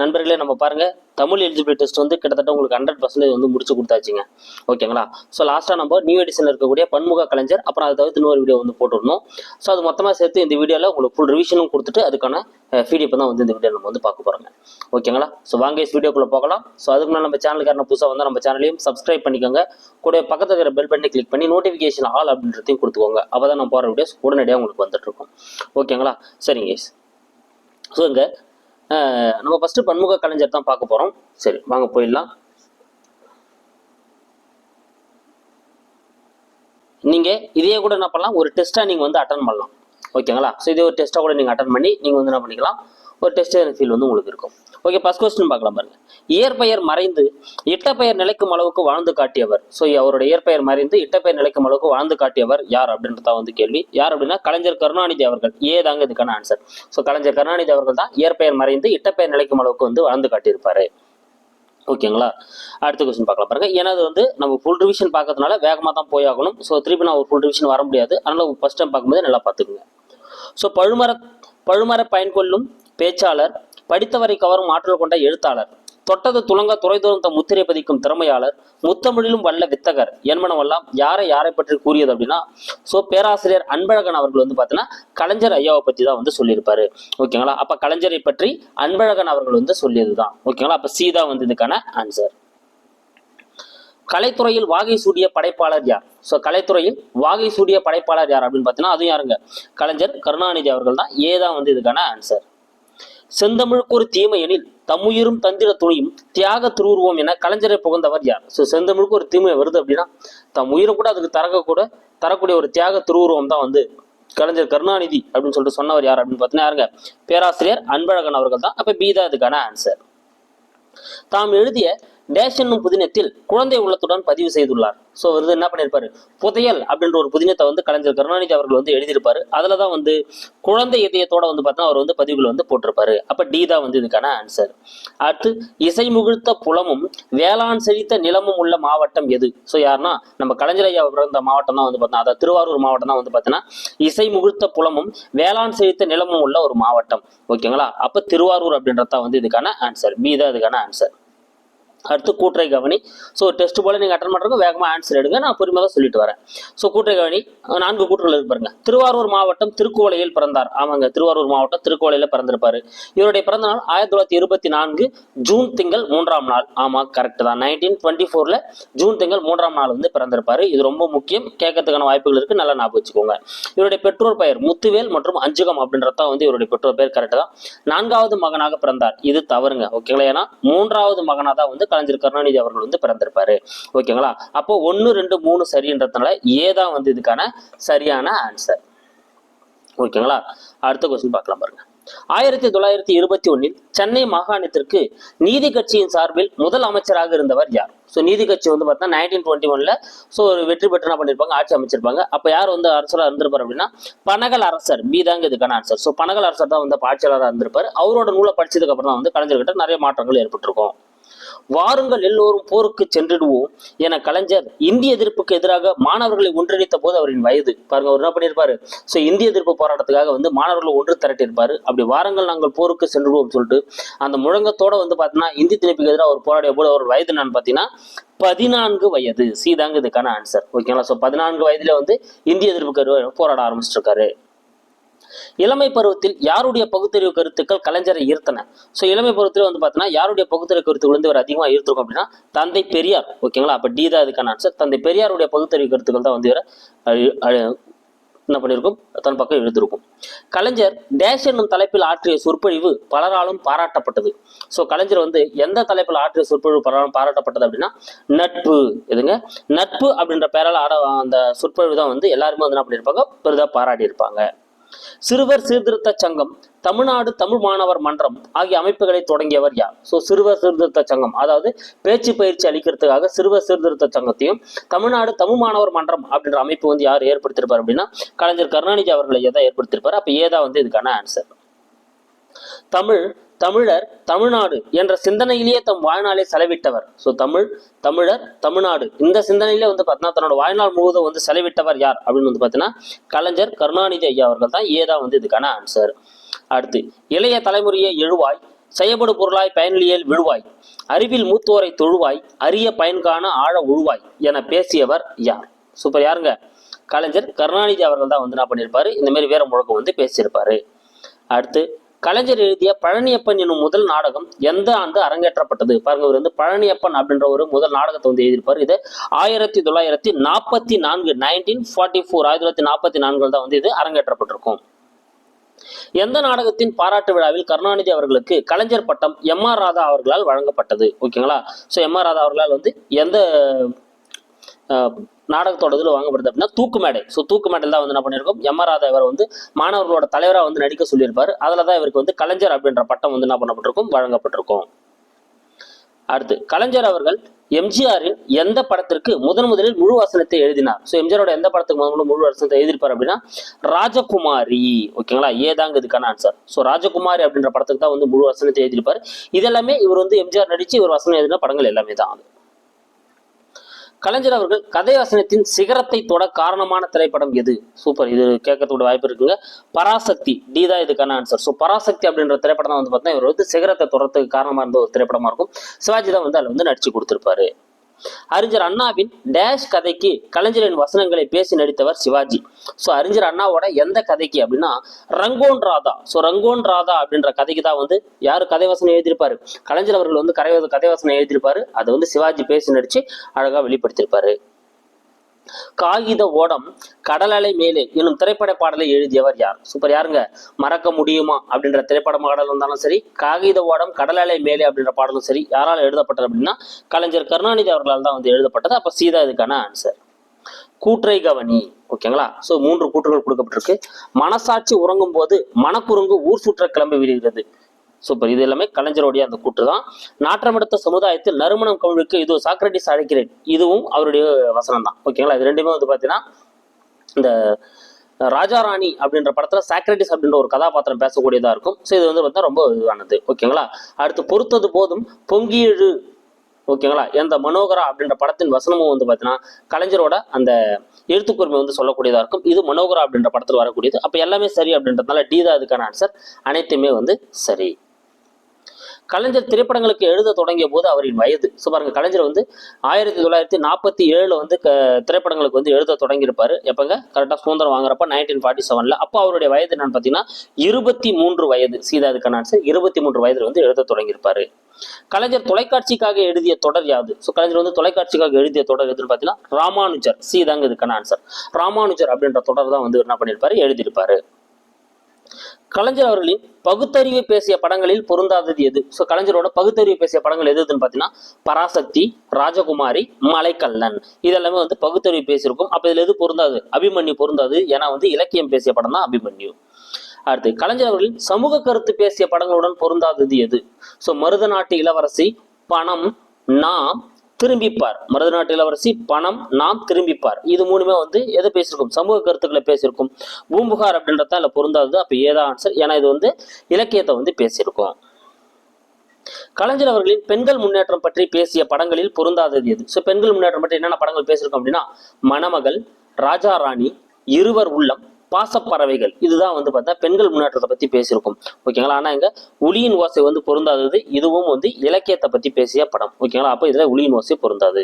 நண்பர்களே நம்ம பாருங்கள் தமிழ் எலிஜிபிலிட்டி டெஸ்ட் வந்து கிட்டத்தட்ட உங்களுக்கு ஹண்ட்ரட் பர்சன்டேஜ் வந்து முடிச்சு கொடுத்தாச்சுங்க. ஓகேங்களா ஸோ லாஸ்ட்டாக நம்ம நியூ எடிஷனில் இருக்கக்கூடிய பன்முக கலைஞர் அப்புறம் அதை தவிர்த்து இன்னொரு வீடியோ வந்து போட்டுருந்தோம் ஸோ அது மொத்தமாக சேர்த்து இந்த வீடியோவில் உங்களுக்கு ஃபுல் ரிவிஷனும் கொடுத்துட்டு அதுக்கான ஃபீடியப்பை தான் வந்து இந்த வீடியோ நம்ம வந்து பார்க்க போகிறோங்க ஓகேங்களா ஸோ வாங்க வீடியோக்குள்ளே போகலாம். ஸோ அதுக்கு முன்னாடி நம்ம சேனலுக்கான புதுசாக வந்து நம்ம சேனலையும் சப்ஸ்கிரைப் பண்ணிக்கோங்க. கூட பக்கத்தில் இருக்கிற பெல் பண்ணி கிளிக் பண்ணி நோட்டிஃபிகேஷன் ஆல் அப்படின்றதையும் கொடுத்துக்கோங்க. அப்போ தான் நம்ம போகிற வீடியோஸ் உடனடியாக உங்களுக்கு வந்துட்டு இருக்கும். ஓகேங்களா சரிங்க ஸோ இங்கே நம்ம ஃபஸ்ட்டு பன்முக கலைஞர் தான் பார்க்க போகிறோம் சரி வாங்க போயிடலாம். நீங்கள் இதே கூட என்ன பண்ணலாம்? ஒரு டெஸ்ட்டாக நீங்கள் வந்து அட்டன் பண்ணலாம். ஓகேங்களா ஸோ இதே ஒரு டெஸ்ட்டாக கூட நீங்கள் அட்டன் பண்ணி நீங்கள் வந்து என்ன பண்ணிக்கலாம்? ஒரு டெஸ்ட் ஃபீல் வந்து உங்களுக்கு இருக்கும். ஓகே ஃபர்ஸ்ட் கொஸ்டின் பார்க்கலாம் பாருங்க. இயற்பெயர் மறைந்து இட்டப்பெயர் நிலைக்கும் அளவுக்கு வாழ்ந்து காட்டியவர். ஸோ அவரோட இயற்பெயர் மறைந்து இட்டப்பெயர் நிலைக்கும் அளவுக்கு வாழ்ந்து காட்டியவர் யார் அப்படின்றத வந்து கேள்வி. யார் அப்படின்னா கலைஞர் கருணாநிதி அவர்கள். ஏ தாங்க இதுக்கான ஆன்சர் ஸோ கலைஞர் கருணாநிதி அவர்கள் தான் இயற்பெயர் மறைந்து இட்டப்பெயர் நிலைக்கும் அளவுக்கு வந்து வாழ்ந்து காட்டியிருப்பாரு. ஓகேங்களா அடுத்த கொஸ்டின் பார்க்கலாம் பாருங்க. ஏன்னா அது வந்து நம்ம ஃபுல் ரிவிஷன் பார்க்கறதுனால வேகமாக தான் போய் ஆகணும். ஸோ திருப்பி நான் ஒரு ஃபுல் ரிவிஷன் வர முடியாது. அதனால ஃபர்ஸ்ட் டைம் பார்க்கும்போது நல்லா பார்த்துக்குங்க. ஸோ பழுமர பழுமர பயன்கொள்ளும் பேச்சாளர் படித்தவரை கவரும் ஆற்றல் கொண்ட எழுத்தாளர். தொட்டது துலங்க துறைதோர்ந்த முத்திரை பதிக்கும் திறமையாளர் முத்தமிழிலும் வல்ல வித்தகர் என்பனவெல்லாம் யாரை யாரை பற்றி கூறியது அப்படின்னா ஸோ பேராசிரியர் அன்பழகன் அவர்கள் வந்து பார்த்தீங்கன்னா கலைஞர் ஐயாவை பற்றி தான் வந்து சொல்லியிருப்பாரு. ஓகேங்களா? அப்போ கலைஞரை பற்றி அன்பழகன் அவர்கள் வந்து சொல்லியது தான் ஓகேங்களா? அப்போ சீதா வந்து இதுக்கான ஆன்சர் கலைத்துறையில் வாகை சூடிய படைப்பாளர் யார்? ஸோ கலைத்துறையில் வாகை சூடிய படைப்பாளர் யார் அப்படின்னு பார்த்தீங்கன்னா அதுவும் யாருங்க? கலைஞர் கருணாநிதி அவர்கள் தான். ஏதான் வந்து இதுக்கான ஆன்சர் செந்தமிழுக்கு ஒரு தீமை எனில் தம்முயிரும் தந்திர துணியும் தியாக திருவுருவோம் என கலைஞரை புகழ்ந்தவர் யார்? ஸோ செந்தமிழுக்கு ஒரு தீமை வருது அப்படின்னா தம் உயிரை கூட அதுக்கு தரக்க கூட தரக்கூடிய ஒரு தியாக திருவுருவம் தான் வந்து கலைஞர் கருணாநிதி அப்படின்னு சொல்லிட்டு சொன்னவர் யார் அப்படின்னு பார்த்தீங்கன்னா யாருங்க? பேராசிரியர் அன்பழகன் அவர்கள் தான். அப்ப பி தான் இதுக்கான ஆன்சர் தாம் எழுதிய டேஷ் என்னும் புதினத்தில் குழந்தை உள்ளத்துடன் பதிவு செய்துள்ளார். ஸோ வந்து என்ன பண்ணியிருப்பாரு புதையல் அப்படின்ற ஒரு புதினத்தை வந்து கலைஞர் கருணாநிதி அவர்கள் வந்து எழுதியிருப்பாரு. அதில் தான் வந்து குழந்தை இதயத்தோட வந்து பார்த்தா அவர் வந்து பதிவுகள் வந்து போட்டிருப்பாரு. அப்போ டி தான் வந்து இதுக்கான ஆன்சர் அடுத்து இசை முகிழ்த்த புலமும் வேளாண் செழித்த நிலமும் உள்ள மாவட்டம் எது? ஸோ யாருன்னா நம்ம கலைஞர் ஐயா பிறந்த மாவட்டம் தான் வந்து பார்த்தோம்னா அதாவது திருவாரூர் மாவட்டம் தான் வந்து பார்த்தீங்கன்னா இசை முகிழ்த்த புலமும் வேளாண் செழித்த நிலமும் உள்ள ஒரு மாவட்டம். ஓகேங்களா அப்போ திருவாரூர் அப்படின்றது தான் வந்து இதுக்கான ஆன்சர் பி தான் இதுக்கான ஆன்சர் அடுத்து கூட்டுரை கவனி. ஸோ டெஸ்ட் போல நீங்கள் அட்டன் பண்ணுறதுக்கு வேகமாக ஆன்சர் எடுங்க. நான் பொறுமையாக தான் சொல்லிட்டு வரேன். ஸோ கூட்டுரை கவனி. நான்கு கூற்றுகள் இருக்கு பாருங்க. திருவாரூர் மாவட்டம் திருக்கோலையில் பிறந்தார். ஆமாங்க திருவாரூர் மாவட்டம் திருக்கோலையில் பிறந்திருப்பார். இவருடைய பிறந்த நாள் ஆயிரத்தி தொள்ளாயிரத்தி இருபத்தி நான்கு ஜூன் திங்கள் மூன்றாம் நாள். ஆமாம் கரெக்ட் தான். நைன்டீன் டுவெண்ட்டி ஃபோரில் ஜூன் திங்கள் மூன்றாம் நாள் வந்து பிறந்திருப்பார். இது ரொம்ப முக்கியம். கேட்கறதுக்கான வாய்ப்புகள் இருக்குது நல்லா ஞாபகம் வச்சுக்கோங்க. இவருடைய பெற்றோர் பெயர் முத்துவேல் மற்றும் அஞ்சுகம் அப்படின்றதான் வந்து இவருடைய பெற்றோர் பெயர் கரெக்டாக தான். நான்காவது மகனாக பிறந்தார். இது தவறுங்க. ஓகேங்களா? ஏன்னா மூன்றாவது மகனாக தான் வந்து கலைஞர் கருணாநிதி அவர்கள் வந்து பிறந்திருப்பாரு. ஓகேங்களா? அப்போ ஒன்று ரெண்டு மூணு சரின்றதுனால ஏதான் வந்து இதுக்கான சரியான ஆன்சர் ஓகேங்களா? அடுத்த கொஸ்டின் பார்க்கலாம் பாருங்க. ஆயிரத்தி தொள்ளாயிரத்தி இருபத்தி ஒன்னில் சென்னை மாகாணத்திற்கு நீதி கட்சியின் சார்பில் முதல் அமைச்சராக இருந்தவர் யார்? ஸோ நீதி கட்சி வந்து பார்த்தா நைன்டீன் டுவெண்ட்டி ஒன்ல ஸோ ஒரு வெற்றி பெற்று பண்ணியிருப்பாங்க ஆட்சி அமைச்சிருப்பாங்க. அப்போ யார் வந்து அரசராக இருந்திருப்பார் அப்படின்னா பனகல் அரசர். பி தாங்க இதுக்கான ஆன்சர் ஸோ பனகல் அரசர் தான் வந்து ஆட்சியாளராக இருந்திருப்பார். அவரோட நூலை படிச்சதுக்கு அப்புறம் தான் வந்து கலைஞர்கிட்ட நிறைய மாற்றங்கள் ஏற்பட்டிருக்கும். வாருங்கள் எல்லோரும் போருக்கு சென்றிடுவோம் என கலைஞர் இந்திய எதிர்ப்புக்கு எதிராக மாணவர்களை ஒன்றிணைத்த போது அவரின் வயது. பாருங்க அவர் என்ன பண்ணியிருப்பாரு? ஸோ இந்திய எதிர்ப்பு போராட்டத்துக்காக வந்து மாணவர்களை ஒன்று திரட்டியிருப்பாரு. அப்படி வாருங்கள் நாங்கள் போருக்கு சென்றுடுவோம் சொல்லிட்டு அந்த முழங்கத்தோட வந்து பார்த்தீங்கன்னா இந்தி திணிப்புக்கு எதிராக அவர் போராடிய போது அவர் வயது என்னன்னு பார்த்தீங்கன்னா பதினான்கு வயது. சி தாங்க இதுக்கான ஆன்சர் ஓகேங்களா ஸோ பதினான்கு வயதுல வந்து இந்திய எதிர்ப்பு போராட ஆரம்பிச்சிருக்காரு இளமை பருவத்தில் யாருடைய பகுத்தறிவு கருத்துக்கள் கலைஞரை ஈர்த்தன? ஸோ இளமை பருவத்தில் வந்து பார்த்தீங்கன்னா யாருடைய பகுத்தறிவு கருத்துக்கள் வந்து இவர் அதிகமாக ஈர்த்திருக்கும் அப்படின்னா தந்தை பெரியார். ஓகேங்களா அப்போ டி தான் இதுக்கான ஆன்சர் தந்தை பெரியாருடைய பகுத்தறிவு கருத்துக்கள் தான் வந்து இவரை அழி- என்ன பண்ணியிருக்கும்? தன் பக்கம் எழுதியிருக்கும் கலைஞர் டேஷ் என்னும் தலைப்பில் ஆற்றிய சொற்பொழிவு பலராலும் பாராட்டப்பட்டது. ஸோ கலைஞர் வந்து எந்த தலைப்பில் ஆற்றிய சொற்பொழிவு பலராலும் பாராட்டப்பட்டது அப்படின்னா நட்பு. எதுங்க? நட்பு அப்படின்ற பெயரால் ஆட அந்த சொற்பொழிவு தான் வந்து எல்லாருமே வந்து என்ன பண்ணியிருப்பாங்க? பெரிதாக பாராட்டியிருப்பாங்க. சிறுவர் சீர்திருத்த சங்கம் தமிழ்நாடு தமிழ் மாணவர் மன்றம் ஆகிய அமைப்புகளை தொடங்கியவர் யார்? ஸோ சிறுவர் சீர்திருத்த சங்கம் அதாவது பேச்சு பயிற்சி அளிக்கிறதுக்காக சிறுவர் சீர்திருத்த சங்கத்தையும் தமிழ்நாடு தமிழ் மாணவர் மன்றம் அப்படின்ற அமைப்பு வந்து யார் ஏற்படுத்தியிருப்பார் அப்படின்னா கலைஞர் கருணாநிதி அவர்களை தான் ஏற்படுத்தியிருப்பார். அப்போ ஏதா வந்து இதுக்கான ஆன்சர் தமிழ் தமிழர் தமிழ்நாடு என்ற சிந்தனையிலேயே தம் வாழ்நாளை செலவிட்டவர். ஸோ தமிழ் தமிழர் தமிழ்நாடு. இந்த சிந்தனையிலே வந்து பார்த்தீங்கன்னா தன்னோட வாழ்நாள் முழுவதும் வந்து செலவிட்டவர் யார்? அப்படின்னு வந்து பார்த்தீங்கன்னா கலைஞர் கருணாநிதி ஐயா அவர்கள் தான். ஏதா வந்து இதுக்கான ஆன்சர் அடுத்து இளைய தலைமுறையை எழுவாய் செயபடு பொருளாய் பயனிலியல் விழுவாய் அறிவில் மூத்தோரை தொழுவாய் அரிய பயன்கான ஆழ உழுவாய் என பேசியவர் யார்? சூப்பர் யாருங்க? கலைஞர் கருணாநிதி அவர்கள் தான் வந்து என்ன பண்ணியிருப்பாரு இந்த மாதிரி வேற முழக்கம் வந்து பேசியிருப்பாரு. அடுத்து கலைஞர் எழுதிய பழனியப்பன் என்னும் முதல் நாடகம் எந்த ஆண்டு அரங்கேற்றப்பட்டது? பாருங்க இவர் வந்து பழனியப்பன் அப்படின்ற ஒரு முதல் நாடகத்தை வந்து எழுதியிருப்பார். இது ஆயிரத்தி தொள்ளாயிரத்தி நாற்பத்தி நான்கு நைன்டீன் ஃபார்ட்டி ஃபோர் ஆயிரத்தி தொள்ளாயிரத்தி நாற்பத்தி நான்கில் தான் வந்து இது அரங்கேற்றப்பட்டிருக்கும். எந்த நாடகத்தின் பாராட்டு விழாவில் கருணாநிதி அவர்களுக்கு கலைஞர் பட்டம் எம் ஆர் ராதா அவர்களால் வழங்கப்பட்டது? ஓகேங்களா? ஸோ எம் ஆர் ராதா அவர்களால் வந்து எந்த நாடகத்தோட இதில் வாங்கப்படுது அப்படின்னா தூக்கு மேடை. ஸோ தூக்கு மேடையில் தான் வந்து என்ன பண்ணியிருக்கோம்? எம் ஆர் ராதா இவர் வந்து மாணவர்களோட தலைவராக வந்து நடிக்க சொல்லியிருப்பார். அதில் தான் இவருக்கு வந்து கலைஞர் அப்படின்ற பட்டம் வந்து என்ன பண்ணப்பட்டிருக்கும்? வழங்கப்பட்டிருக்கும். அடுத்து கலைஞர் அவர்கள் எம்ஜிஆரின் எந்த படத்திற்கு முதன் முதலில் முழு வசனத்தை எழுதினார்? ஸோ எம்ஜிஆரோட எந்த படத்துக்கு முதன் முதல் முழு வசனத்தை எழுதியிருப்பார் அப்படின்னா ராஜகுமாரி. ஓகேங்களா? ஏதாங்க இதுக்கான ஆன்சர் ஸோ ராஜகுமாரி அப்படின்ற படத்துக்கு தான் வந்து முழு வசனத்தை எழுதியிருப்பார். இதெல்லாமே இவர் வந்து எம்ஜிஆர் நடிச்சு இவர் வசனம் எழுதின படங்கள் எல்லாமே தான் அது. கலைஞர் அவர்கள் கதை வசனத்தின் சிகரத்தை தொட காரணமான திரைப்படம் எது? சூப்பர் இது கேட்கறதுக்கு வாய்ப்பு இருக்குங்க. பராசக்தி. டி தான் இதுக்கான ஆன்சர் ஸோ பராசக்தி அப்படின்ற திரைப்படம் தான் வந்து பார்த்தீங்கன்னா இவர் வந்து சிகரத்தை தொடரத்துக்கு காரணமாக இருந்த ஒரு திரைப்படமாக இருக்கும். சிவாஜி தான் வந்து அதில் வந்து நடிச்சு கொடுத்துருப்பாரு. அறிஞர் அண்ணாவின் டேஷ் கதைக்கு கலைஞரின் வசனங்களை பேசி நடித்தவர் சிவாஜி. ஸோ அறிஞர் அண்ணாவோட எந்த கதைக்கு அப்படின்னா ரங்கோன் ராதா. ஸோ ரங்கோன் ராதா அப்படின்ற கதைக்கு தான் வந்து யாரு கதை வசனம் எழுதியிருப்பாரு? கலைஞர் அவர்கள் வந்து கதை கதை வசனம் எழுதியிருப்பாரு. அதை வந்து சிவாஜி பேசி நடிச்சு அழகா வெளிப்படுத்தியிருப்பாரு. காகித ஓடம் கடல் அலை மேலே என்னும் திரைப்பட பாடலை எழுதியவர் யார்? சூப்பர் யாருங்க? மறக்க முடியுமா? அப்படின்ற திரைப்பட பாடல் இருந்தாலும் சரி காகித ஓடம் கடல் அலை மேலே அப்படின்ற பாடலும் சரி யாரால் எழுதப்பட்டது அப்படின்னா கலைஞர் கருணாநிதி அவர்களால் தான் வந்து எழுதப்பட்டது. அப்ப சீதா இதுக்கான ஆன்சர் கூற்றை கவனி. ஓகேங்களா? ஸோ மூன்று கூற்றுகள் கொடுக்கப்பட்டிருக்கு. மனசாட்சி உறங்கும் போது மனக்குறுங்கு ஊர் சுற்ற கிளம்பி விடுகிறது. சூப்பர். இது எல்லாமே கலைஞருடைய அந்த கூற்று தான் நாற்றமெடுத்த சமுதாயத்தில் நறுமணம் கவிழுக்கு இது சாக்ரட்டிஸ் அழைக்கிறேன். இதுவும் அவருடைய வசனம் தான் ஓகேங்களா? இது ரெண்டுமே வந்து பார்த்தீங்கன்னா இந்த ராஜாராணி அப்படின்ற படத்துல சாக்ரட்டிஸ் அப்படின்ற ஒரு கதாபாத்திரம் பேசக்கூடியதா இருக்கும். ஸோ இது வந்து பார்த்தீங்கன்னா ரொம்ப இதுவானது. ஓகேங்களா? அடுத்து பொறுத்தது போதும் பொங்கியழு. ஓகேங்களா? எந்த மனோகரா அப்படின்ற படத்தின் வசனமும் வந்து பார்த்தீங்கன்னா கலைஞரோட அந்த எழுத்துக்குரிமை வந்து சொல்லக்கூடியதாக இருக்கும். இது மனோகரா அப்படின்ற படத்தில் வரக்கூடியது. அப்போ எல்லாமே சரி அப்படின்றதுனால டி தான் அதுக்கான ஆன்சர் அனைத்துமே வந்து சரி. கலைஞர் திரைப்படங்களுக்கு எழுத தொடங்கிய போது அவரின் வயது. ஸோ பாருங்க கலைஞர் வந்து ஆயிரத்தி தொள்ளாயிரத்தி நாற்பத்தி ஏழில் வந்து க திரைப்படங்களுக்கு வந்து எழுத தொடங்கியிருப்பாரு. எப்போங்க? கரெக்டாக சுதந்திரம் வாங்குறப்ப நைன்டீன் ஃபார்ட்டி செவனில் அப்போ அவருடைய வயது என்னன்னு பார்த்தீங்கன்னா இருபத்தி மூன்று வயது. சீதா அதுக்கான ஆன்சர் இருபத்தி மூன்று வயதில் வந்து எழுத தொடங்கியிருப்பாரு. கலைஞர் தொலைக்காட்சிக்காக எழுதிய தொடர் யாது? ஸோ கலைஞர் வந்து தொலைக்காட்சிக்காக எழுதிய தொடர் எதுன்னு பார்த்தீங்கன்னா ராமானுஜர். சீதாங்க இதுக்கான ஆன்சர் ராமானுஜர் அப்படின்ற தொடர் தான் வந்து என்ன பண்ணியிருப்பாரு? எழுதியிருப்பாரு. கலைஞர் அவர்களின் பகுத்தறிவு பேசிய படங்களில் பொருந்தாதது எது? ஸோ கலைஞரோட பகுத்தறிவு பேசிய படங்கள் எது எதுன்னு பார்த்தீங்கன்னா பராசக்தி ராஜகுமாரி மலைக்கல்லன். இதெல்லாமே வந்து பகுத்தறிவு பேசியிருக்கும். அப்போ இதில் எது பொருந்தாது? அபிமன்யு பொருந்தாது. ஏன்னா வந்து இலக்கியம் பேசிய படம் தான் அபிமன்யு. அடுத்து கலைஞர் அவர்களின் சமூக கருத்து பேசிய படங்களுடன் பொருந்தாதது எது? ஸோ மருத நாட்டு இளவரசி பணம் நாம் திரும்பிப்பார். மருத நாட்டு இளவரசி பணம் நாம் திரும்பிப்பார். இது மூணுமே வந்து எதை பேசியிருக்கும்? சமூக கருத்துக்களை பேசியிருக்கும். பூம்புகார் அப்படின்றத அதில் பொருந்தாது அப்போ ஏதா ஆன்சர் ஏன்னா இது வந்து இலக்கியத்தை வந்து பேசியிருக்கோம். கலைஞர் அவர்களின் பெண்கள் முன்னேற்றம் பற்றி பேசிய படங்களில் பொருந்தாதது எது? ஸோ பெண்கள் முன்னேற்றம் பற்றி என்னென்ன படங்கள் பேசியிருக்கோம் அப்படின்னா மணமகள் ராஜா ராணி இருவர் உள்ளம் பாசப்பறவைகள் இதுதான் வந்து பார்த்தா பெண்கள் முன்னேற்றத்தை பற்றி பேசியிருக்கோம். ஓகேங்களா? ஆனால் இங்கே உளியின் ஓசை வந்து பொருந்தாதது இதுவும் வந்து இலக்கியத்தை பற்றி பேசிய படம். ஓகேங்களா? அப்போ இதில் உளியின் ஓசை பொருந்தாது.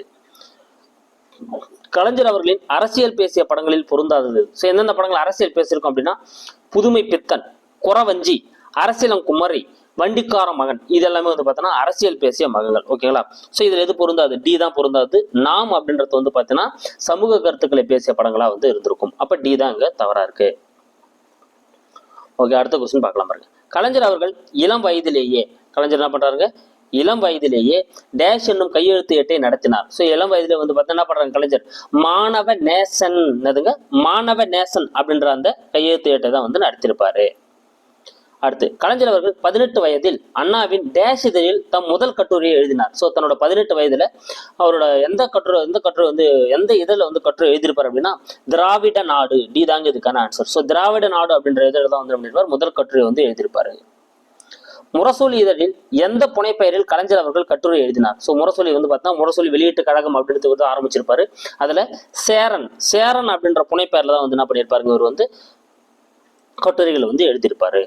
கலைஞர் அவர்களின் அரசியல் பேசிய படங்களில் பொருந்தாதது. ஸோ எந்தெந்த படங்கள் அரசியல் பேசியிருக்கோம் அப்படின்னா புதுமை பித்தன் குறவஞ்சி அரசியலம் குமரி வண்டிக்கார மகன். இது எல்லாமே வந்து பார்த்தோன்னா அரசியல் பேசிய மகன்கள். ஓகேங்களா? ஸோ இதில் எது பொருந்தாது? டி தான் பொருந்தாது. நாம் அப்படின்றது வந்து பார்த்தீங்கன்னா சமூக கருத்துக்களை பேசிய படங்களாக வந்து இருந்திருக்கும். அப்போ டி தான் இங்கே தவறாக இருக்கு. ஓகே அடுத்த கொஸ்டின் பார்க்கலாம் பாருங்க. கலைஞர் அவர்கள் இளம் வயதிலேயே கலைஞர் என்ன பண்ணுறாருங்க இளம் வயதிலேயே டேஷ் என்னும் கையெழுத்து ஏட்டை நடத்தினார். ஸோ இளம் வயதில் வந்து பார்த்தீங்கன்னா என்ன பண்றாங்க கலைஞர்? மாணவ நேசன் என்னதுங்க? மாணவ நேசன் அப்படின்ற அந்த கையெழுத்து ஏட்டை தான் வந்து நடத்திருப்பாரு அடுத்து கலைஞர் அவர்கள் பதினெட்டு வயதில் அண்ணாவின் டேஷ் இதழில் தம் முதல் கட்டுரையை எழுதினார். ஸோ தன்னோட பதினெட்டு வயதுல அவரோட எந்த கட்டுரை எந்த கட்டுரை வந்து எந்த இதழில் வந்து கட்டுரை எழுதியிருப்பார் அப்படின்னா திராவிட நாடு டி தாங்க இதுக்கான ஆன்சர் ஸோ திராவிட நாடு அப்படின்ற இதழ் தான் வந்து என்ன முதல் கட்டுரை வந்து எழுதியிருப்பாரு. முரசொலி இதழில் எந்த புனைப்பெயரில் கலைஞர் அவர்கள் கட்டுரை எழுதினார்? ஸோ முரசொலி வந்து பார்த்தா முரசொலி வெளியீட்டு கழகம் அப்படின்றது வந்து ஆரம்பிச்சிருப்பாரு. அதுல சேரன் சேரன் அப்படின்ற புனைப்பெயர்ல தான் வந்து என்ன பண்ணியிருப்பாருங்க? இவர் வந்து கட்டுரைகளை வந்து எழுதியிருப்பாரு.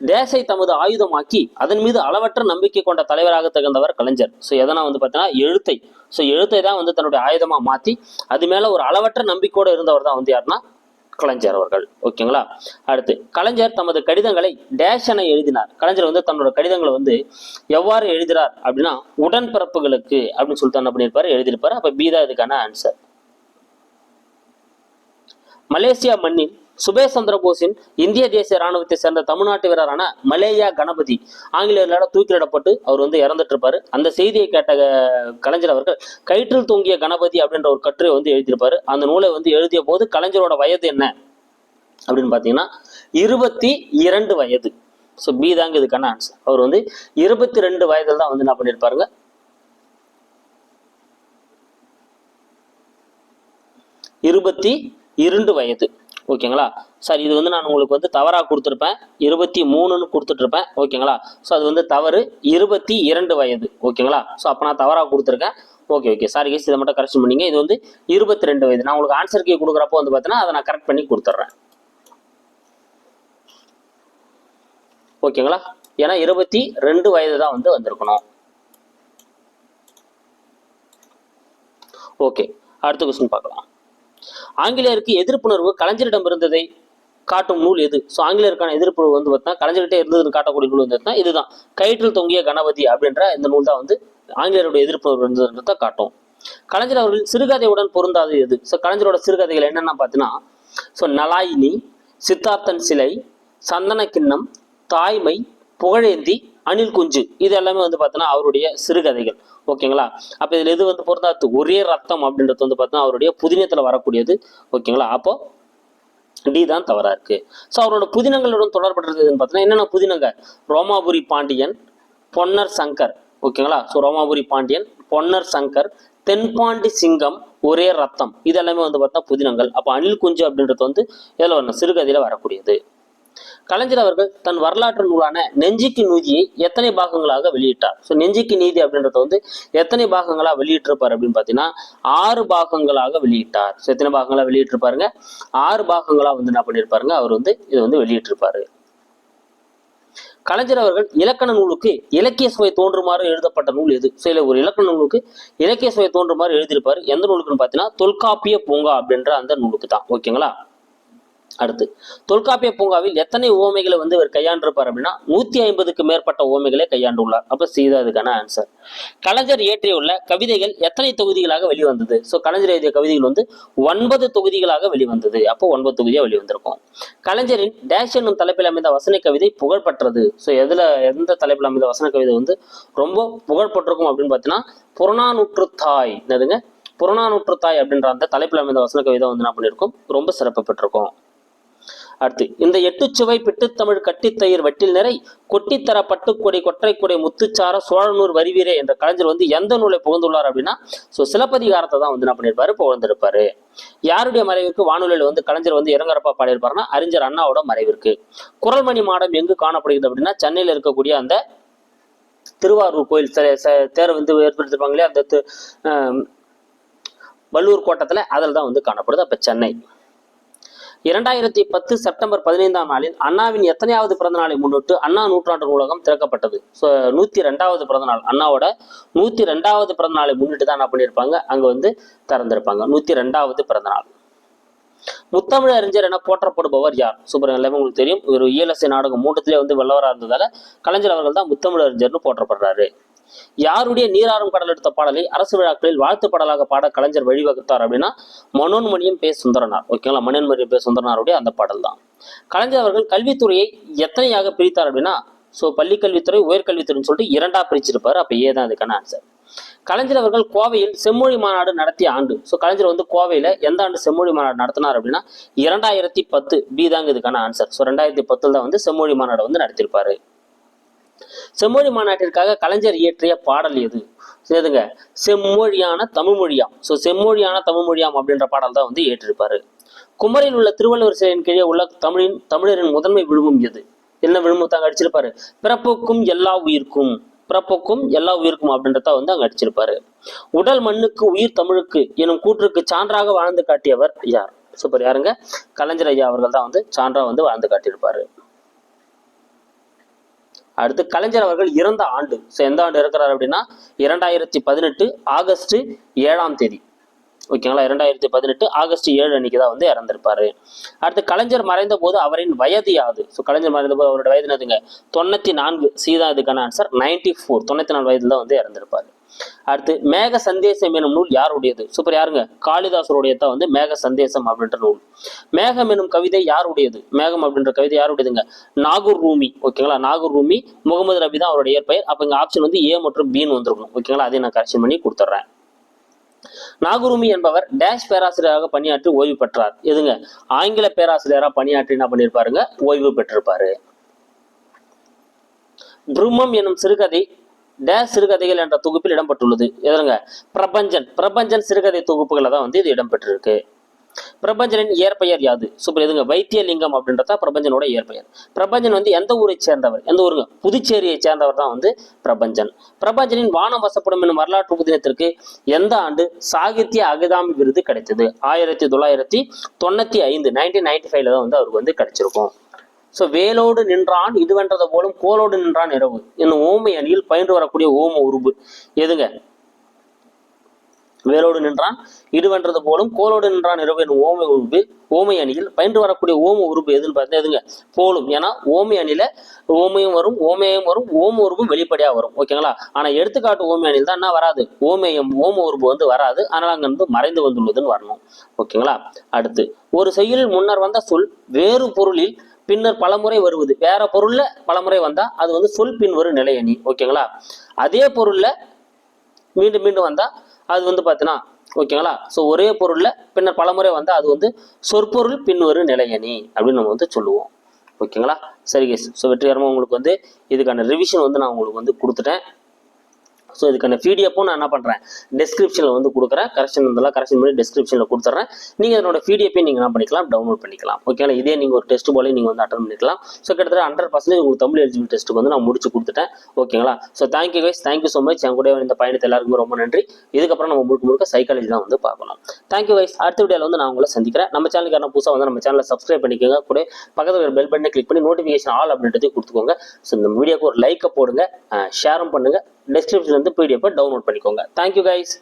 தேசை தமது ஆயுதமாக்கி அதன் மீது அளவற்ற நம்பிக்கை கொண்ட தலைவராக திகழ்ந்தவர் கலைஞர். ஸோ எதனா வந்து பார்த்தீங்கன்னா எழுத்தை. ஸோ எழுத்தை தான் வந்து தன்னுடைய ஆயுதமாக மாற்றி அது மேலே ஒரு அளவற்ற நம்பிக்கையோடு இருந்தவர் தான் வந்து யாருன்னா கலைஞர் அவர்கள். ஓகேங்களா? அடுத்து கலைஞர் தமது கடிதங்களை டேஷ் என எழுதினார். கலைஞர் வந்து தன்னோட கடிதங்களை வந்து எவ்வாறு எழுதினார் அப்படின்னா உடன்பிறப்புகளுக்கு அப்படின்னு சொல்லிட்டு என்ன பண்ணியிருப்பாரு? எழுதியிருப்பாரு. அப்போ பீதா இதுக்கான ஆன்சர் மலேசியா மண்ணில் சுபேஷ் சந்திர போஸின் இந்திய தேசிய ராணுவத்தை சேர்ந்த தமிழ்நாட்டு வீரரான மலேயா கணபதி ஆங்கிலேயர்களால் தூக்கிலிடப்பட்டு அவர் வந்து இறந்துட்டு இருப்பாரு அந்த செய்தியை கேட்ட கலைஞர் அவர்கள் கயிற்றில் தூங்கிய கணபதி அப்படின்ற ஒரு கட்டுரை வந்து எழுதியிருப்பாரு. அந்த நூலை வந்து எழுதிய போது கலைஞரோட வயது என்ன? அப்படின்னு பார்த்தீங்கன்னா இருபத்தி இரண்டு வயது. ஸோ பி தாங்க இதுக்கான ஆன்சர் அவர் வந்து இருபத்தி ரெண்டு வயதில் தான் வந்து என்ன பண்ணியிருப்பாருங்க? இருபத்தி இரண்டு வயது. ஓகேங்களா? சார் இது வந்து நான் உங்களுக்கு வந்து தவறாக கொடுத்துருப்பேன். இருபத்தி மூணுன்னு கொடுத்துட்ருப்பேன் ஓகேங்களா? ஸோ அது வந்து தவறு. இருபத்தி இரண்டு வயது. ஓகேங்களா? ஸோ அப்போ நான் தவறாக கொடுத்துருக்கேன். Okay okay. சாரி கேஸ் இதை மட்டும் கரெக்ஷன் பண்ணிங்க. இது வந்து இருபத்தி ரெண்டு வயது. நான் உங்களுக்கு ஆன்சர் கீ கொடுக்குறப்போ வந்து பார்த்தீங்கன்னா அதை நான் கரெக்ட் பண்ணி கொடுத்துட்றேன். ஓகேங்களா? ஏன்னா இருபத்தி ரெண்டு வயது தான் வந்து வந்திருக்கணும். ஓகே. அடுத்த கொஸ்டின் பார்க்கலாம். ஆங்கிலேயருக்கு எதிர்ப்புணர்வு கலைஞரிடம் இருந்ததை காட்டும் நூல் எது? ஸோ ஆங்கிலேயருக்கான எதிர்ப்பு வந்து பார்த்தா கலைஞர்கிட்ட இருந்ததுன்னு காட்டக்கூடிய நூல் வந்து இதுதான். கயிற்றில் தொங்கிய கணபதி அப்படின்ற இந்த நூல் தான் வந்து ஆங்கிலேயருடைய எதிர்ப்புணர்வு இருந்ததுன்றத காட்டும். கலைஞர் அவர்கள் சிறுகதையுடன் பொருந்தாது எது? ஸோ கலைஞரோட சிறுகதைகள் என்னென்ன பார்த்தீங்கன்னா ஸோ நலாயினி சித்தார்த்தன் சிலை சந்தன கிண்ணம் தாய்மை புகழேந்தி அணில் குஞ்சு. இது எல்லாமே வந்து பார்த்தீங்கன்னா அவருடைய சிறுகதைகள். ஓகேங்களா? அப்போ இதில் எது வந்து பொருந்தாது ஒரே ரத்தம் அப்படின்றது வந்து பார்த்தீங்கன்னா அவருடைய புதினத்தில் வரக்கூடியது. ஓகேங்களா? அப்போ டி தான் தவறா இருக்கு. ஸோ அவரோட புதினங்களுடன் தொடர்படுறதுன்னு பார்த்தீங்கன்னா என்னென்ன புதினங்க? ரோமாபுரி பாண்டியன் பொன்னர் சங்கர். ஓகேங்களா? ஸோ ரோமாபுரி பாண்டியன் பொன்னர் சங்கர் தென்பாண்டி சிங்கம் ஒரே ரத்தம். இது எல்லாமே வந்து பார்த்தா புதினங்கள். அப்போ அணில் குஞ்சு அப்படின்றது வந்து இதில் வரணும் சிறுகதையில் வரக்கூடியது. கலைஞர் அவர்கள் தன் வரலாற்று நூலான நெஞ்சிக்கு நீதியை எத்தனை பாகங்களாக வெளியிட்டார்? ஸோ நெஞ்சிக்கு நீதி அப்படின்றத வந்து எத்தனை பாகங்களாக வெளியிட்டிருப்பார் அப்படின்னு பார்த்தீங்கன்னா ஆறு பாகங்களாக வெளியிட்டார். ஸோ எத்தனை பாகங்களாக வெளியிட்டிருப்பாருங்க? ஆறு பாகங்களாக வந்து என்ன பண்ணியிருப்பாருங்க? அவர் வந்து இதை வந்து வெளியிட்டிருப்பாரு. கலைஞர் அவர்கள் இலக்கண நூலுக்கு இலக்கிய சுவை தோன்றுமாறு எழுதப்பட்ட நூல் எது? சில ஒரு இலக்கண நூலுக்கு இலக்கிய சுவை தோன்றுமாறு எழுதியிருப்பார். எந்த நூலுக்குன்னு பார்த்தீங்கன்னா தொல்காப்பிய பூங்கா அப்படின்ற அந்த நூலுக்கு தான். ஓகேங்களா? அடுத்து தொல்காப்பிய பூங்காவில் எத்தனை ஓமைகளை வந்து இவர் கையாண்டிருப்பார் அப்படின்னா நூத்தி ஐம்பதுக்கு மேற்பட்ட ஓமைகளை கையாண்டுள்ளார். அப்ப சீதா அதுக்கான ஆன்சர் கலைஞர் இயற்றியுள்ள கவிதைகள் எத்தனை தொகுதிகளாக வெளிவந்தது? ஸோ கலைஞர் எழுதிய கவிதைகள் வந்து ஒன்பது தொகுதிகளாக வெளிவந்தது. அப்போ ஒன்பது தொகுதியாக வெளிவந்திருக்கும். கலைஞரின் டேஷ் என்னும் தலைப்பில் அமைந்த வசன கவிதை புகழ்பெற்றது. ஸோ எதுல எந்த தலைப்பில் அமைந்த வசன கவிதை வந்து ரொம்ப புகழ்பெற்றிருக்கும் அப்படின்னு பார்த்தீங்கன்னா புறநானூற்று தாய் என்னதுங்க? புறநானூற்று தாய் அப்படின்ற அந்த தலைப்பில் அமைந்த வசன கவிதை வந்து என்ன பண்ணியிருக்கும்? ரொம்ப சிறப்பு பெற்றிருக்கும். அடுத்து இந்த எட்டு சுவை பிட்டுத்தமிழ் கட்டித்தயிர் வட்டில் நிறை கொட்டித்தர பட்டுக்கொடை கொற்றைக்குடை முத்துச்சார சோழனூர் வரிவீரே என்ற கலைஞர் வந்து எந்த நூலை புகழ்ந்துள்ளார் அப்படின்னா ஸோ சிலப்பதிகாரத்தை தான் வந்து என்ன பண்ணியிருப்பாரு புகழ்ந்திருப்பாரு. யாருடைய மறைவிற்கு வானொலியில் வந்து கலைஞர் வந்து இறங்குறப்பா பாடியிருப்பாருன்னா அறிஞர் அண்ணாவோட மறைவிற்கு. குரல்மணி மாடம் எங்கு காணப்படுகிறது அப்படின்னா சென்னையில் இருக்கக்கூடிய அந்த திருவாரூர் கோயில் தேர் தேரை வந்து ஏற்படுத்திருப்பாங்களே அந்த வள்ளூர் கோட்டத்தில் அதில் தான் வந்து காணப்படுது. அப்போ சென்னை. இரண்டாயிரத்தி பத்து செப்டம்பர் பதினைந்தாம் நாளில் அண்ணாவின் எத்தனையாவது பிறந்த நாளை முன்னிட்டு அண்ணா நூற்றாண்டு நூலகம் திறக்கப்பட்டது. ஸோ நூற்றி ரெண்டாவது பிறந்த நாள் அண்ணாவோட நூற்றி ரெண்டாவது பிறந்த நாளை முன்னிட்டு தான் என்ன பண்ணியிருப்பாங்க? அங்கே வந்து திறந்திருப்பாங்க. நூற்றி ரெண்டாவது பிறந்த நாள் முத்தமிழ் அறிஞர் என போற்றப்படுபவர் யார்? சூப்பர் எல்லாமே உங்களுக்கு தெரியும். இவர் இயலசை நாடகம் மூன்றத்திலே வந்து வல்லவராக இருந்ததால கலைஞர் அவர்கள் தான் முத்தமிழ் அறிஞர்னு போற்றப்படுறாரு. யாருடைய நீராறும் கடல் எடுத்த பாடலை அரசு விழாக்களில் வாழ்த்து பாடலாக பாட கலைஞர் வழிவகுத்தார் அப்படின்னா மனோன்மணியம் பே சுந்தரனார். ஓகேங்களா? மனோன்மணியம் பே சுந்தரனாருடைய அந்த பாடல் தான் கலைஞர் அவர்கள் கல்வித்துறையை எத்தனையாக பிரித்தார் அப்படின்னா ஸோ பள்ளி கல்வித்துறை உயர்கல்வித்துறைன்னு சொல்லிட்டு இரண்டா பிரிச்சிருப்பாரு. அப்போ ஏ தான் அதுக்கான ஆன்சர் கலைஞர் அவர்கள் கோவையில் செம்மொழி மாநாடு நடத்திய ஆண்டு. ஸோ கலைஞர் வந்து கோவையில் எந்த ஆண்டு செம்மொழி மாநாடு நடத்தினார் அப்படின்னா இரண்டாயிரத்தி பத்து பி தாங்க இதுக்கான ஆன்சர் ஸோ ரெண்டாயிரத்தி பத்தில் தான் வந்து செம்மொழி மாநாடு வந்து நடத்தியிருப்பாரு செம்மொழி மாநாட்டிற்காக கலைஞர் இயற்றிய பாடல் எது? எதுங்க செம்மொழியான தமிழ்மொழியாம் ஸோ செம்மொழியான தமிழ்மொழியாம் அப்படின்ற பாடல் தான் வந்து ஏற்றிருப்பாரு குமரியில் உள்ள திருவள்ளுவர் சிலையின் கீழே உள்ள தமிழின் தமிழரின் முதன்மை விழுவும் எது? என்ன விழுமுத்து அங்க அடிச்சிருப்பாரு? பிறப்புக்கும் எல்லா உயிர்க்கும் பிறப்புக்கும் எல்லா உயிருக்கும் அப்படின்றத வந்து அங்க அடிச்சிருப்பாரு. உடல் மண்ணுக்கு உயிர் தமிழுக்கு எனும் கூற்றுக்கு சான்றாக வாழ்ந்து காட்டியவர் யார்? சூப்பர். யாருங்க? கலைஞர் ஐயா அவர்கள் தான் வந்து சான்றா வந்து வாழ்ந்து காட்டியிருப்பாரு. அடுத்து கலைஞர் அவர்கள் இறந்த ஆண்டு. ஸோ எந்த ஆண்டு இருக்கிறார் அப்படின்னா இரண்டாயிரத்தி பதினெட்டு ஆகஸ்ட் ஏழாம் தேதி. ஓகேங்களா இரண்டாயிரத்தி பதினெட்டு ஆகஸ்ட் ஏழு அன்னைக்கு தான் வந்து இறந்திருப்பாரு. அடுத்து கலைஞர் மறைந்த போது அவரின் வயது யாது? ஸோ கலைஞர் மறைந்த போது அவரோட வயது என்னதுங்க? தொண்ணூத்தி நான்கு. சீதா இதுக்கான ஆன்சர் நைன்டி ஃபோர் தொண்ணூத்தி நாலு வயதுல தான் வந்து இறந்திருப்பாரு. அடுத்து மேக சந்தேசம் எனும் நூல் யாருடையது? சூப்பர் யாருங்க? காளிதாசருடைய தான் வந்து மேக சந்தேசம் அப்படின்ற நூல். மேகம் எனும் கவிதை யாருடையது? மேகம் அப்படின்ற கவிதை யாருடையதுங்க? நாகூர் ரூமி ஓகேங்களா? நாகூர் ரூமி முகமது ரபி தான் அவருடைய இயற்பெயர். அப்போ இங்கே ஆப்ஷன் வந்து ஏ மற்றும் பின்னு வந்திருக்கும். ஓகேங்களா? அதையும் நான் கரெக்ஷன் பண்ணி கொடுத்துட்றேன். நாகுருமி என்பவர் டேஷ் பேராசிரியராக பணியாற்றி ஓய்வு பெற்றார். எதுங்க? ஆங்கில பேராசிரியராக பணியாற்றி என்ன பண்ணியிருப்பாருங்க ஓய்வு பெற்றிருப்பாரு. பிரம்மம் எனும் சிறுகதை டேஷ் சிறுகதைகள் என்ற தொகுப்பில் இடம்பெற்றுள்ளது. எதுங்க பிரபஞ்சன். பிரபஞ்சன் சிறுகதை தொகுப்புகளை தான் வந்து இது இடம்பெற்றிருக்கு. பிரபஞ்சனின் இயற்பெயர் யாது? சூப்பர் எதுங்க? வைத்தியலிங்கம் அப்படின்றதா பிரபஞ்சனோட இயற்பெயர். பிரபஞ்சன் வந்து எந்த ஊரை சேர்ந்தவர்? எந்த ஊருங்க? புதுச்சேரியை சேர்ந்தவர் தான் வந்து பிரபஞ்சன். பிரபஞ்சனின் வானம் வசப்படும் என்னும் வரலாற்று புதினத்திற்கு எந்த ஆண்டு சாகித்ய அகதாமி விருது கிடைத்தது? ஆயிரத்தி தொள்ளாயிரத்தி தொண்ணூத்தி ஐந்து நைன்டீன் நைன்டி ஃபைவ்ல தான் வந்து அவருக்கு வந்து கிடைச்சிருக்கும். ஸோ வேலோடு நின்றான் இதுவென்றது போலும் கோலோடு நின்றான் இரவு. என்னும் ஓமை அணியில் பயின்று வரக்கூடிய ஓம உருபு. எதுங்க? வேலோடு நின்றான் இடுவென்றது போலும் கோலோடு நின்றான் இரவு என்னும் ஓமை உருபு. ஓமை அணியில் பயின்று வரக்கூடிய ஓம உருபு எதுன்னு பார்த்தா எதுங்க? போலும். ஏன்னா ஓமை அணியில ஓமையும் வரும் ஓமேயம் வரும் ஓம உருபும் வெளிப்படையா வரும். ஓகேங்களா? ஆனா எடுத்துக்காட்டு ஓமை அணியில் தான் என்ன வராது? ஓமேயம் ஓம உருபு வந்து வராது. அதனால் அங்க வந்து மறைந்து வந்துள்ளதுன்னு வரணும். ஓகேங்களா? அடுத்து ஒரு செயலில் முன்னர் வந்த சொல் வேறு பொருளில் பின்னர் பலமுறை வருவது. வேற பொருள்ல பலமுறை வந்தா அது வந்து சொல் பின்வரும் நிலையணி ஓகேங்களா? அதே பொருள்ல மீண்டும் மீண்டும் வந்தா அது வந்து பார்த்தீங்கன்னா ஓகேங்களா? ஸோ ஒரே பொருள்ல பின்னர் பலமுறை வந்தா அது வந்து சொற்பொருள் பின்வரும் நிலையணி அப்படின்னு நம்ம வந்து சொல்லுவோம். ஓகேங்களா? சரி கேஸ் ஸோ வெற்றிகரமாக உங்களுக்கு வந்து இதுக்கான ரிவிஷன் வந்து நான் உங்களுக்கு வந்து கொடுத்துட்டேன். ஸோ இதுக்கான பிடிஎஃப்பும் நான் என்ன பண்ணுறேன் டிஸ்கிரிப்ஷனில் வந்து கொடுக்குறேன். கரெக்ஷன் இருந்தாலும் கரெக்ஷன் பண்ணி டிஸ்கிரிப்ஷனில் கொடுத்துட்றேன் நீங்கள் இதனோட பிடிஎஃப்பையும் நீங்கள் என்ன பண்ணிக்கலாம்? டவுன்லோட் பண்ணிக்கலாம். ஓகேங்களா இதே நீங்கள் ஒரு டெஸ்ட் போல நீங்கள் வந்து அட்டன் பண்ணிக்கலாம். ஸோ கிட்டத்தட்ட ஹண்ட்ரட் பர்சன்டேஜ் உங்களுக்கு தமிழ் எலிஜிபிள் டெஸ்ட்டுக்கு வந்து நான் முடிச்சு கொடுத்துட்டேன். ஓகேங்களா so thank you guys thank you so much என் கூட இந்த பயணத்தை எல்லாருக்குமே ரொம்ப நன்றி. இதுக்கப்புறம் நம்ம முழுக்க முழுக்க சைக்காலஜி தான் வந்து பார்க்கலாம். தேங்க்யூ கைஸ் அடுத்த வீடியோவில் வந்து நான் உங்களை சந்திக்கிறேன். நம்ம சேனலுக்கு யாரும் புதுசாக வந்து நம்ம சேனலை சப்ஸ்கிரைப் பண்ணிக்கோங்க. கூட பக்கத்தில் பெல் பட்டனை கிளிக் பண்ணி நோட்டிஃபிகேஷன் ஆல் அப்படின்றதையும் கொடுத்துக்கோங்க. ஸோ இந்த வீடியோக்கு ஒரு லைக்கை போடுங்க. ஷேரும் பண்ணுங்கள் டிஸ்கிரிப்ஷன்லேருந்து வந்து பிடிஎஃப் டவுன்லோட் பண்ணிக்கோங்க. Thank you guys